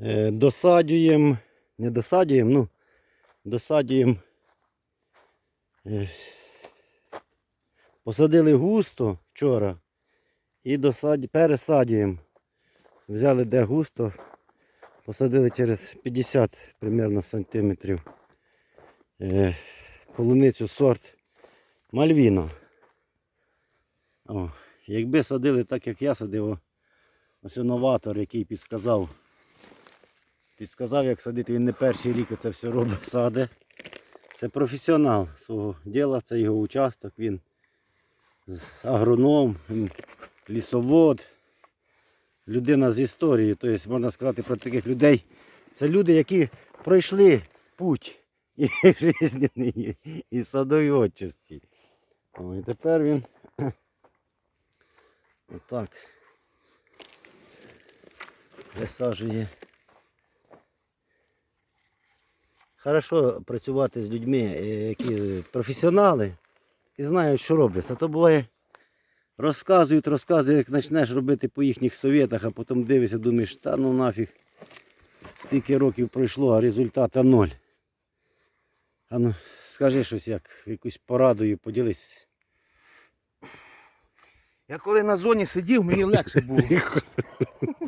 Е, Досадюємо, не досадюємо, ну, досадюємо. е, Посадили густо вчора і досадь, пересадюємо. Взяли де густо, посадили через 50 примерно сантиметрів е, полуницю сорт Мальвіно. О, якби садили так, як я садив, ось новатор, який підсказав. Підсказав, як садити, він не перший рік це все робить, саде. Це професіонал свого діла, це його участок, він агроном, лісовод, людина з історією. Тобто можна сказати про таких людей. Це люди, які пройшли путь і жизненний, і садовий отчистки. О, і тепер він отак висаджує. Хорошо працювати з людьми, е, які професіонали і знають, що роблять. А то буває, розказують, розказують, як почнеш робити по їхніх совєтах, а потім дивишся, думаєш, та ну нафіг, стільки років пройшло, а результата ноль. А ну, скажи щось, як якусь порадою, поділись. Я коли на зоні сидів, мені легше було.